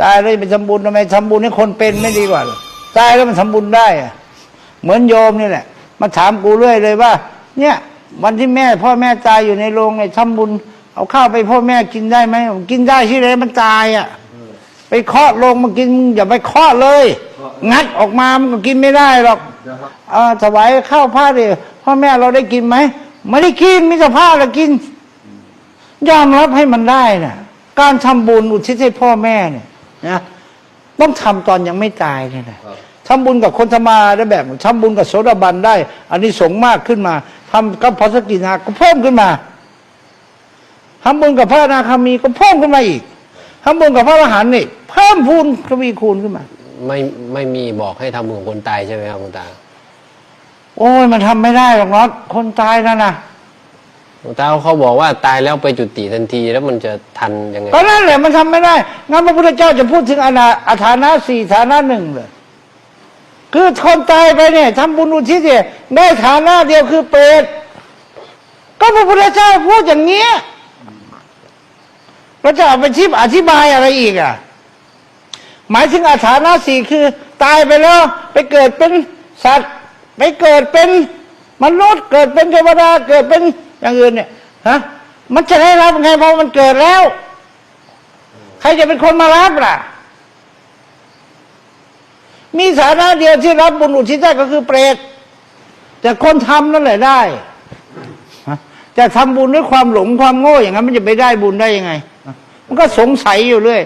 ตายแล้วจะไปทำบุญทำไมทำบุญให้คนเป็นไม่ดีกว่าเหรอตายแล้วมันทำบุญได้อะเหมือนโยมนี่แหละมาถามกูเรื่อยเลยว่า เนี่ย วันที่แม่ พ่อแม่ตายอยู่ในโรงเนี่ยทำบุญ เอาข้าวไปพ่อแม่กินได้ไหมผมกินได้ที่ไหนมันตายอะไปเคาะโรงมากินมึงอย่าไปเคาะเลย งัดออกมามันก็กินไม่ได้หรอกเออถวายข้าวผ้าดิพ่อแม่เราได้กินไหมไม่ได้กินมิตรผ้าเรากิน ยอมรับให้มันได้นะ่ะ การทำบุญอุทิศให้พ่อแม่เนี่ย นะต้องทำตอนยังไม่ตายเนี่ยนะทำบุญกับคนธรรมาได้แบบทำบุญกับโสดาบันได้อันนี้สงส์มากขึ้นมาทำกับพระสกินาก็เพิ่มขึ้นมาทำบุญกับพระอนาคามีก็เพิ่มขึ้นมาอีกทำบุญกับพระอรหันต์นี่เพิ่มพูนทวีคูณขึ้นมา ไม่ไม่มีบอกให้ทำบุญกับคนตายใช่ไหมครับคุณตา โอ้ยมันทำไม่ได้หรอกน็อตคนตายนั่นนะ คุณตาเขาบอกว่าตายแล้วไปจุติทันทีแล้วมันจะทันยังไงก็นั่นแหละมันทำไม่ได้ งั้นพระพุทธเจ้าจะพูดถึงอนาอาฐานะสี่ฐานะหนึ่งเลย คือคนตายไปเนี่ยทำบุญอุทิศเนี่ยได้ฐานะเดียวคือเปรตก็พระพุทธเจ้าพูดอย่างเงี้ยเราจะเอาไปทิบอธิบายอะไรอีกอะ หมายถึงอาฐานะสี่คือ ตายไปแล้ว ไปเกิดเป็นสัตว์ ไปเกิดเป็นมนุษย์ เกิดเป็นเทวดาเกิดเป็น อย่างอื่นเนี่ยฮะมันจะได้รับไงเพราะมันเกิดแล้ว ใครจะเป็นคนมารับล่ะ มีฐานะเดียวที่รับบุญอุทิศได้ก็คือเปรตแต่คนทำนั่นแหละได้ฮะจะทำบุญด้วยความหลงความโง่อย่างนั้น มันจะไปได้บุญได้ยังไง มันก็สงสัยอยู่เรื่อย